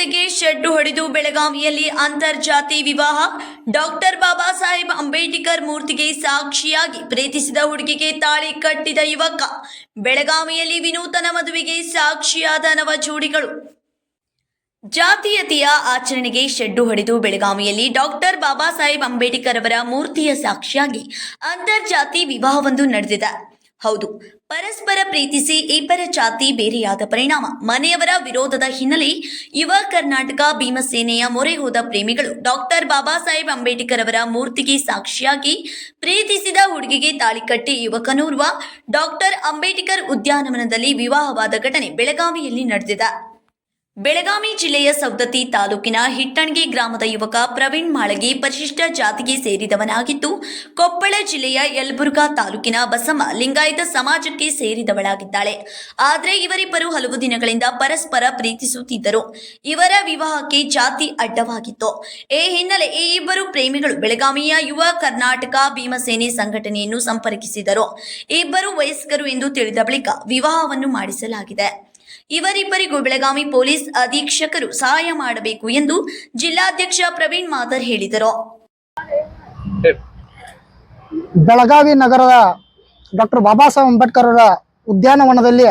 ಜಾತೀಯತೆಗೆ shed ಹೊಡೆದು ಬೆಳಗಾವಿಯಲ್ಲಿ ಅಂತರ್ಜಾತಿ ವಿವಾಹ. ಡಾಕ್ಟರ್ ಬಾಬಾ ಸಾಹೇಬ್ ಅಂಬೇಡ್ಕರ್ ಮೂರ್ತಿಗೆ ಸಾಕ್ಷಿಯಾಗಿ ಪ್ರೀತಿಸಿದ ಹುಡುಗಿಗೆ ತಾಳಿ ಕಟ್ಟಿದ ಯುವಕ. ಬೆಳಗಾವಿಯಲ್ಲಿ ವಿನೂತನ ಮದುವೆಗೆ ಸಾಕ್ಷಿಯಾದ ನವ ಜೋಡಿಗಳು ಜಾತೀಯತೆಯ ಆಚರಣೆಗೆ ಶೆಡ್ಡು ಹೊಡೆದು ಬೆಳಗಾವಿಯಲ್ಲಿ ಡಾಕ್ಟರ್ ಬಾಬಾ ಸಾಹೇಬ್ ಅಂಬೇಡ್ಕರ್ ಅವರ ಮೂರ್ತಿಯ ಸಾಕ್ಷಿಯಾಗಿ ಅಂತರ್ಜಾತಿ ವಿವಾಹವೊಂದು ನಡೆದಿದೆ. ಹೌದು. ಪರಸ್ಪರ ಪ್ರೀತಿಸಿ ಇಬ್ಬರ ಜಾತಿ ಬೇರೆಯಾದ ಪರಿಣಾಮ. ಮನೆಯವರ ವಿರೋಧದ ಹಿನ್ನೆಲೆ ಯುವ ಕರ್ನಾಟಕ ಭೀಮಸೇನೆಯ ಮೊರೆ ಹೋದ ಪ್ರೇಮಿಗಳು ಡಾಕ್ಟರ್ ಬಾಬಾ ಸಾಹೇಬ್ ಅಂಬೇಡ್ಕರ್ ಅವರ ಮೂರ್ತಿಗೆ ಸಾಕ್ಷಿಯಾಗಿ ಪ್ರೀತಿಸಿದ ಹುಡುಗಿಗೆ ತಾಳಿ ಕಟ್ಟಿ ಯುವಕನೋರ್ವ ಡಾಕ್ಟರ್ ಅಂಬೇಡ್ಕರ್ ಉದ್ಯಾನವನದಲ್ಲಿ ವಿವಾಹವಾದ ಘಟನೆ ಬೆಳಗಾವಿಯಲ್ಲಿ ನಡೆದಿದೆ. ಬೆಳಗಾವಿ ಜಿಲ್ಲೆಯ ಸವದತ್ತಿ ತಾಲೂಕಿನ ಹಿಟ್ಟಣಗಿ ಗ್ರಾಮದ ಯುವಕ ಪ್ರವೀಣ್ ಮಾಳಗಿ ಪರಿಶಿಷ್ಟ ಜಾತಿಗೆ ಸೇರಿದವನಾಗಿದ್ದು, ಕೊಪ್ಪಳ ಜಿಲ್ಲೆಯ ಯಲಬುರ್ಗಾ ತಾಲೂಕಿನ ಬಸಮ್ಮ ಲಿಂಗಾಯತ ಸಮಾಜಕ್ಕೆ ಸೇರಿದವಳಾಗಿದ್ದಾಳೆ. ಆದರೆ ಇವರಿಬ್ಬರು ಹಲವು ದಿನಗಳಿಂದ ಪರಸ್ಪರ ಪ್ರೀತಿಸುತ್ತಿದ್ದರು. ಇವರ ವಿವಾಹಕ್ಕೆ ಜಾತಿ ಅಡ್ಡವಾಗಿತ್ತು. ಈ ಹಿನ್ನೆಲೆ ಈ ಇಬ್ಬರು ಪ್ರೇಮಿಗಳು ಬೆಳಗಾವಿಯ ಯುವ ಕರ್ನಾಟಕ ಭೀಮಸೇನೆ ಸಂಘಟನೆಯನ್ನು ಸಂಪರ್ಕಿಸಿದರು. ಇಬ್ಬರು ವಯಸ್ಕರು ಎಂದು ತಿಳಿದ ಬಳಿಕ ವಿವಾಹವನ್ನು ಮಾಡಿಸಲಾಗಿದೆ. ಇವರಿಬ್ಬರಿಗೂ ಬೆಳಗಾವಿ ಪೊಲೀಸ್ ಅಧೀಕ್ಷಕರು ಸಹಾಯ ಮಾಡಬೇಕು ಎಂದು ಜಿಲ್ಲಾಧ್ಯಕ್ಷ ಪ್ರವೀಣ್ ಮಾದರ್ ಹೇಳಿದರು. ಬೆಳಗಾವಿ ನಗರದ ಡಾಕ್ಟರ್ ಬಾಬಾ ಸಾಹೇಬ್ ಅಂಬೇಡ್ಕರ್ ಅವರ ಉದ್ಯಾನವನದಲ್ಲಿ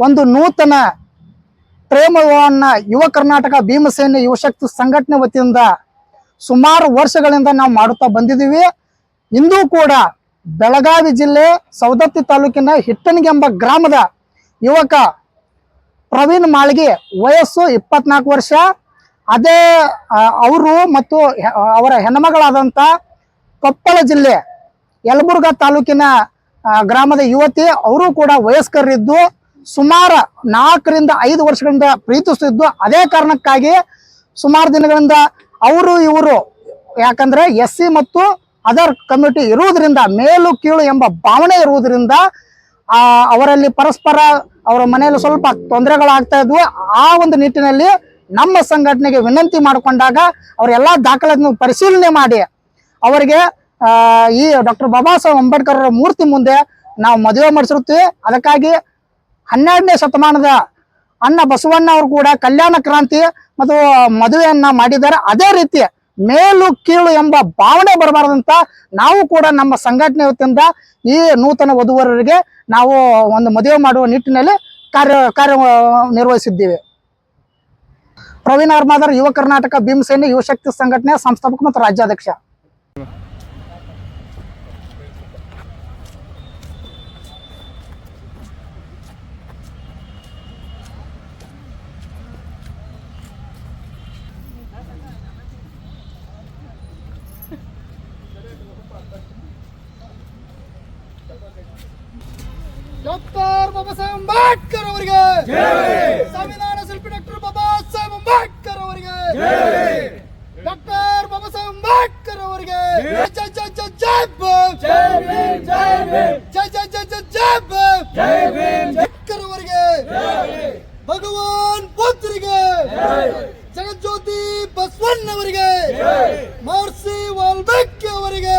ಒಂದು ನೂತನ ಪ್ರೇಮವನ್ನು ಯುವ ಕರ್ನಾಟಕ ಭೀಮಸೇನೆ ಯುವಶಕ್ತಿ ಸಂಘಟನೆ ವತಿಯಿಂದ ಸುಮಾರು ವರ್ಷಗಳಿಂದ ನಾವು ಮಾಡುತ್ತಾ ಬಂದಿದ್ದೀವಿ. ಇಂದೂ ಕೂಡ ಬೆಳಗಾವಿ ಜಿಲ್ಲೆ ಸವದತ್ತಿ ತಾಲೂಕಿನ ಹಿಟ್ಟನಿಗೆ ಎಂಬ ಗ್ರಾಮದ ಯುವಕ ಪ್ರವೀಣ್ ಮಾಳ್ಗಿ ವಯಸ್ಸು ಇಪ್ಪತ್ನಾಲ್ಕು ವರ್ಷ. ಅದೇ ಅವರು ಮತ್ತು ಅವರ ಹೆಣ್ಮಗಳಾದಂಥ ಕೊಪ್ಪಳ ಜಿಲ್ಲೆ ಯಲಬುರ್ಗಾ ತಾಲೂಕಿನ ಗ್ರಾಮದ ಯುವತಿ, ಅವರು ಕೂಡ ವಯಸ್ಕರಿದ್ದು, ಸುಮಾರು ನಾಲ್ಕರಿಂದ ಐದು ವರ್ಷಗಳಿಂದ ಪ್ರೀತಿಸುತ್ತಿದ್ದು. ಅದೇ ಕಾರಣಕ್ಕಾಗಿ ಸುಮಾರು ದಿನಗಳಿಂದ ಅವರು, ಇವರು, ಯಾಕಂದ್ರೆ ಎಸ್ ಸಿ ಮತ್ತು ಅದರ್ ಕಮ್ಯುನಿಟಿ ಇರುವುದರಿಂದ, ಮೇಲು, ಕೀಳು ಎಂಬ ಭಾವನೆ ಇರುವುದರಿಂದ ಆ, ಅವರಲ್ಲಿ ಪರಸ್ಪರ ಅವರ ಮನೆಯಲ್ಲಿ ಸ್ವಲ್ಪ ತೊಂದರೆಗಳಾಗ್ತಾ ಇದ್ವು. ಆ ಒಂದು ನಿಟ್ಟಿನಲ್ಲಿ ನಮ್ಮ ಸಂಘಟನೆಗೆ ವಿನಂತಿ ಮಾಡಿಕೊಂಡಾಗ ಅವರೆಲ್ಲ ದಾಖಲೆಗಳನ್ನು ಪರಿಶೀಲನೆ ಮಾಡಿ ಅವರಿಗೆ ಈ ಡಾಕ್ಟರ್ ಬಾಬಾ ಸಾಹೇಬ್ ಅಂಬೇಡ್ಕರ್ ಅವರ ಮೂರ್ತಿ ಮುಂದೆ ನಾವು ಮದುವೆ ಮಾಡಿಸಿರುತ್ತೀವಿ. ಅದಕ್ಕಾಗಿ ಹನ್ನೆರಡನೇ ಶತಮಾನದ ಅಣ್ಣ ಬಸವಣ್ಣ ಅವರು ಕೂಡ ಕಲ್ಯಾಣ ಕ್ರಾಂತಿ ಮತ್ತು ಮದುವೆಯನ್ನ ಮಾಡಿದ್ದಾರೆ. ಅದೇ ರೀತಿ ಮೇಲು ಕೀಳು ಎಂಬ ಭಾವನೆ ಬರಬಾರದಂತ ನಾವು ಕೂಡ ನಮ್ಮ ಸಂಘಟನೆ ವತಿಯಿಂದ ಈ ನೂತನ ವಧುವರರಿಗೆ ನಾವು ಒಂದು ಮದುವೆ ಮಾಡುವ ನಿಟ್ಟಿನಲ್ಲಿ ಕಾರ್ಯ ಕಾರ್ಯ ನಿರ್ವಹಿಸಿದ್ದೀವಿ. ಪ್ರವೀಣ್ ಅರ್ಮಾದರ್ ಯುವ ಕರ್ನಾಟಕ ಭೀಮಸೇನೆ ಯುವಶಕ್ತಿ ಸಂಘಟನೆ ಸಂಸ್ಥಾಪಕ ಮತ್ತು ರಾಜ್ಯಾಧ್ಯಕ್ಷ. ಡಾಕ್ಟರ್ ಬಾಬಾ ಸಾಹೇಬ್ ಅಂಬೇಡ್ಕರ್ ಅವರಿಗೆ. ಸಂವಿಧಾನ ಶಿಲ್ಪಿ ಡಾಕ್ಟರ್ ಬಾಬಾ ಸಾಹೇಬ್ ಅಂಬೇಡ್ಕರ್ ಅವರಿಗೆ. ಡಾಕ್ಟರ್ ಬಾಬಾ ಸಾಹೇಬ್ ಅಂಬೇಡ್ಕರ್ ಅವರಿಗೆ. ಜೈ! ಜೈ ಜೈ ಜೈ ಜೈ ಜೈ ಜೈ ಜೈ ಜೈ ಜೈ ಜೈ ಭೀಮ್ ಜೈ ಭೀಮ್ ಅಂಬೇಡ್ಕರ್ ಅವರಿಗೆ ಭಗವಾನ್ ಬುದ್ಧರಿಗೆ ಜಗಜ್ಯೋತಿ ಬಸವಣ್ಣವರಿಗೆ ಮಹರ್ಷಿ ವಾಲ್ಮೀಕಿ ಅವರಿಗೆ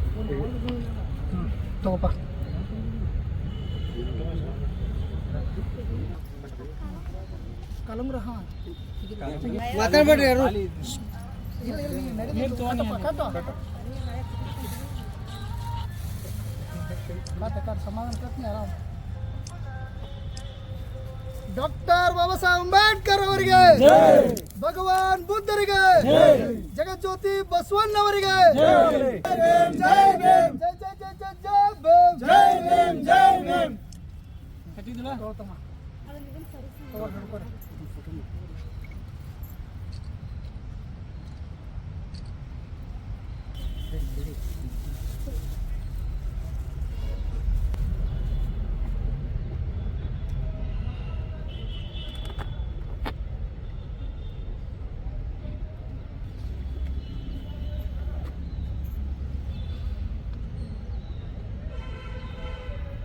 ಹಾ ಮಾತಾಡ್ಬೇಡ್ರಿ ಯಾರು ಇಲ್ಲ ಇಲ್ಲ ನೀನು ನಡಿ ಕಟ್ಟಪ್ಪ, ಕಟ್ಟು. ಕಟ್ಟು, ಕಟ್ಟು, ಸಮಾಧಾನ ಕಟ್ನಿ ಆರಾಮ್ ಡಾಕ್ಟರ್ ಬಾಬಾ ಸಾಹೇಬ್ ಅಂಬೇಡ್ಕರ್ ಅವರಿಗೆ ಭಗವಾನ್ ಬುದ್ಧರಿಗೆ ಜಗಜ್ಯೋತಿ ಬಸವಣ್ಣವರಿಗೆ ಜೈ ಭೀಮ್,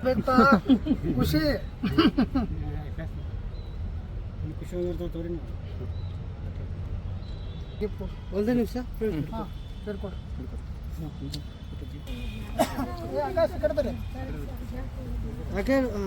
ಬೆತ್ತ ಖುಷಿ ಒಂದೇ ನಿಮಿಷ ಹಾ ಹೇಳ್ಕೊಡ್ರಿ ಏ, ಆಕಾಶ ಈ ಕಡೆ ಬರ್ರಿ. ಯಾಕೆ ಹಾಂ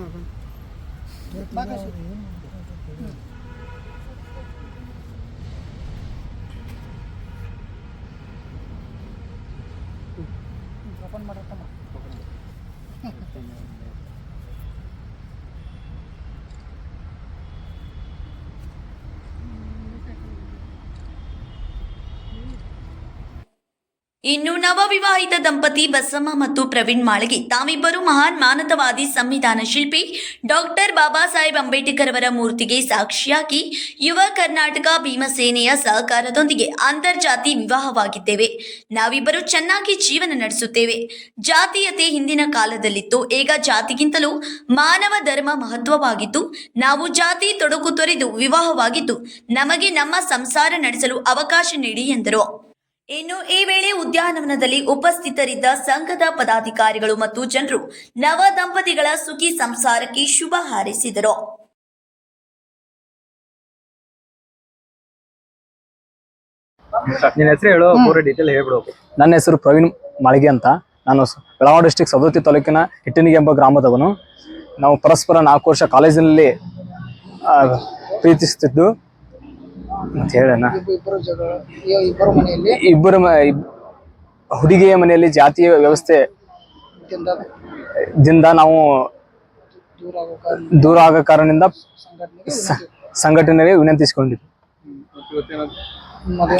ಇನ್ನು ನವವಿವಾಹಿತ ದಂಪತಿ ಬಸಮ್ಮ ಮತ್ತು ಪ್ರವೀಣ್ ಮಾಳಗಿ, ತಾವಿಬ್ಬರು ಮಹಾನ್ ಮಾನತವಾದಿ ಸಂವಿಧಾನ ಶಿಲ್ಪಿ ಡಾಕ್ಟರ್ ಬಾಬಾ ಸಾಹೇಬ್ ಅಂಬೇಡ್ಕರ್ ಅವರ ಮೂರ್ತಿಗೆ ಸಾಕ್ಷಿಯಾಗಿ ಯುವ ಕರ್ನಾಟಕ ಭೀಮಸೇನೆಯ ಸಹಕಾರದೊಂದಿಗೆ ಅಂತರ್ಜಾತಿ ವಿವಾಹವಾಗಿದ್ದೇವೆ. ನಾವಿಬ್ಬರು ಚೆನ್ನಾಗಿ ಜೀವನ ನಡೆಸುತ್ತೇವೆ. ಜಾತೀಯತೆ ಹಿಂದಿನ ಕಾಲದಲ್ಲಿತ್ತು. ಈಗ ಜಾತಿಗಿಂತಲೂ ಮಾನವ ಧರ್ಮ ಮಹತ್ವವಾಗಿದ್ದು, ನಾವು ಜಾತಿ ತೊಡಕು ತೊರೆದು ವಿವಾಹವಾಗಿದ್ದು, ನಮಗೆ ನಮ್ಮ ಸಂಸಾರ ನಡೆಸಲು ಅವಕಾಶ ನೀಡಿ ಎಂದರು. ಇನ್ನು ಈ ವೇಳೆ ಉದ್ಯಾನವನದಲ್ಲಿ ಉಪಸ್ಥಿತರಿದ್ದ ಸಂಘದ ಪದಾಧಿಕಾರಿಗಳು ಮತ್ತು ಜನರು ನವ ದಂಪತಿಗಳ ಸುಖಿ ಸಂಸಾರಕ್ಕೆ ಶುಭ ಹಾರೈಸಿದರು. ನಿನ್ನ ಹೆಸರು ಹೇಳು ಪೂರ ಡೀಟೇಲ್ ಹೇಳ್ಬಿಡು. ನನ್ನ ಹೆಸರು ಪ್ರವೀಣ್ ಮಾಳಿಗೆ ಅಂತ. ನಾನು ಸ- ಡಿಸ್ಟ್ರಿಕ್ಟ್ ಡಿಸ್ಟಿಕ್ ಸವದತ್ತಿ ತಾಲೂಕಿನ ಹಿಟ್ಟಿನಿಗೆ ಎಂಬ ಗ್ರಾಮದವನು. ನಾವು ಪರಸ್ಪರ ನಾಲ್ಕು ವರ್ಷ ಕಾಲೇಜಿನಲ್ಲಿ ಆ, ಪ್ರೀತಿಸುತ್ತಿದ್ದು. ಅಂತ ಹೇಳೋಣ. ಇಬ್ಬ- ಇಬ್ಬರು ಜಗಳ ಇಬ್ಬರು ಮನೆಯಲ್ಲಿ. ಇಬ್ಬರ ಮ- ಇಬ್- ಹುಡುಗಿಯ ಮನೆಯಲ್ಲಿ ಜಾತಿಯ ವ್ಯವಸ್ಥೆ ದಿಂದ ನಾವು ದೂರ ಆಗೋ ಕಾರಣದಿಂದ ಸಂಘಟನೆಗೆ ವಿನಂತಿಸಿಕೊಂಡಿದ್ದೀವಿ ವಿನಂತಿಸಿಕೊಂಡಿದ್ವಿ.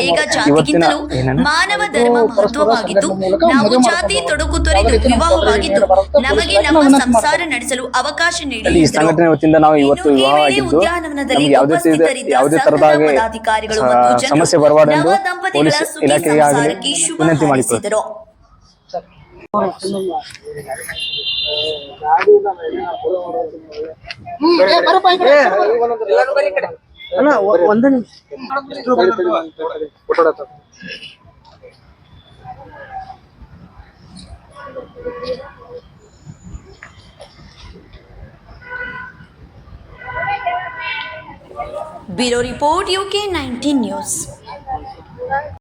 ಈಗ ಜಾತಿಗಿಂತಲೂ ಮಾನವ ಧರ್ಮ ಮಹತ್ವವಾಗಿದ್ದು ನಾವು ಜಾತಿ ತೊಡಕು ತೊರೆದು ವಿವಾಹವಾಗಿದ್ದು ನಮಗೆ ನಮ್ಮ ಸಂಸಾರ ನಡೆಸಲು ಅವಕಾಶ ನೀಡಿ. ಸಂಘಟನೆ ವತಿಯಿಂದ ನಾವು ಇವತ್ತು ವಿವಾಹ ಆಗಿದ್ದು ಯಾವುದೇ ತೀರ್ದ- ಪದಾಧಿಕಾರಿಗಳು ಸಮಸ್ಯೆ ಬರಬಾರ್ದೆಂದು ನವ ದಂಪತಿಗಳ ಸಂಸಾರಕ್ಕೆ ಶುಭ ಹಾರೈಸಿದರು ಅಣ್ಣ ಒಂದು ನಿಮಿಷ. Bureau report UK nineteen news.